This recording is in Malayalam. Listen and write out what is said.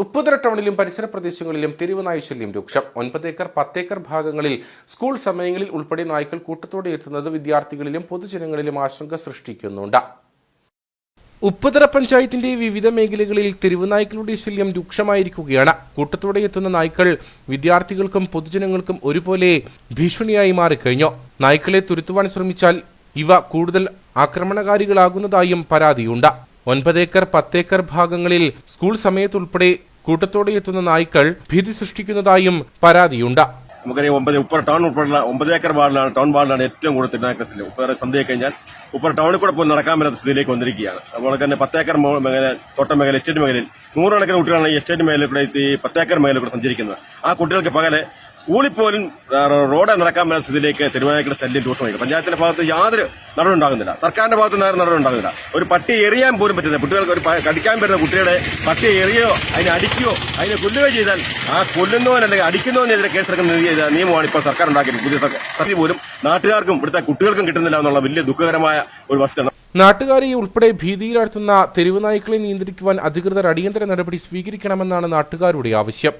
ഉപ്പുതറ ടൗണിലും പരിസര പ്രദേശങ്ങളിലും തെരുവ് നായ്ശല്യം രൂക്ഷം. ഒൻപത് ഏക്കർ പത്തേക്കർ ഭാഗങ്ങളിൽ സ്കൂൾ സമയങ്ങളിൽ ഉൾപ്പെടെ നായ്ക്കൾ കൂട്ടത്തോടെ എത്തുന്നത് വിദ്യാർത്ഥികളിലും പൊതുജനങ്ങളിലും ആശങ്ക സൃഷ്ടിക്കുന്നുണ്ട്. ഉപ്പുതറ പഞ്ചായത്തിന്റെ വിവിധ മേഖലകളിൽ തെരുവ് നായ്ക്കളുടെ ശല്യം രൂക്ഷമായിരിക്കുകയാണ്. കൂട്ടത്തോടെ എത്തുന്ന നായ്ക്കൾ വിദ്യാർത്ഥികൾക്കും പൊതുജനങ്ങൾക്കും ഒരുപോലെ ഭീഷണിയായി മാറിക്കഴിഞ്ഞു. നായ്ക്കളെ തുരുത്തുവാൻ ശ്രമിച്ചാൽ ഇവ കൂടുതൽ ആക്രമണകാരികളാകുന്നതായും പരാതിയുണ്ട്. ഒൻപതേക്കർ പത്തേക്കർ ഭാഗങ്ങളിൽ സ്കൂൾ സമയത്തുൾപ്പെടെ കൂട്ടത്തോടെ എത്തുന്ന നായ്ക്കൾ ഭീതി സൃഷ്ടിക്കുന്നതായും പരാതിയുണ്ട്. നമുക്കറിയാം ഒമ്പത് ഉപ്പറ ടൗൺ ഉൾപ്പെടെയുള്ള ഒമ്പത് ഏക്കർ വാർഡിലാണ് ടൗൺ വാർഡിലാണ് ഏറ്റവും കൂടുതൽ തിരുനാക്കസിൽ ഉപ്പേറെ സന്ധ്യ കഴിഞ്ഞാൽ ഉപ്പറ ടൗണിൽ കൂടെ പോയി നടക്കാൻ പറ്റാത്ത സ്ഥിതിയിലേക്ക് വന്നിരിക്കുകയാണ്. അതുപോലെ തന്നെ പത്തേക്കർ മേഖല തോട്ടം മേഖല എസ്റ്റേറ്റ് മേഖലയിൽ നൂറുകണക്കിന് കുട്ടികളാണ് ഈ എസ്റ്റേറ്റ് മേഖലയിൽ കൂടെ ഈ പത്തേക്കർ മേഖലയിൽ കൂടെ സഞ്ചരിക്കുന്നത്. ആ കുട്ടികൾക്ക് പകലെ സ്കൂളിൽ പോലും റോഡ് നടക്കാൻ പറ്റുന്ന സ്ഥിതിയിലേക്ക് തിരുവനന്തപുരം ശല്യം രൂക്ഷമായിരിക്കും പഞ്ചായത്തിന്റെ ഭാഗത്ത് യാതൊരു നടപടി ഉണ്ടാകുന്നില്ല സർക്കാരിന്റെ ഭാഗത്ത് നേരെ നടപടി ഉണ്ടാകുന്നില്ല ഒരു പട്ടി എറിയാൻ പോലും പറ്റുന്നില്ല. കുട്ടികൾക്ക് ഒരു കടിക്കാൻ പറ്റുന്ന കുട്ടിയുടെ പട്ടി എറിയോ അതിനെ അടിക്കുകയോ അതിനെ കൊല്ലുകയോ ചെയ്താൽ ആ കൊല്ലുന്നവൻ അല്ലെങ്കിൽ അടിക്കുന്നവനെതിരെ കേസെടുക്കുന്ന നിയ- നിയമമാണ് ഇപ്പോൾ സർക്കാർ ഉണ്ടാക്കിയത് പുതിയ സർക്കാർ പോലും നാട്ടുകാർക്കും ഇവിടുത്തെ കുട്ടികൾക്കും കിട്ടുന്നില്ല എന്നുള്ള വലിയ ദുഃഖകരമായ ഒരു വസ്തുത. നാട്ടുകാരെ ഉൾപ്പെടെ ഭീതിയിലാഴ്ത്തുന്ന തെരുവുനായ്ക്കളെ നിയന്ത്രിക്കുവാൻ അധികൃതർ അടിയന്തര നടപടി സ്വീകരിക്കണമെന്നാണ് നാട്ടുകാരുടെ ആവശ്യം.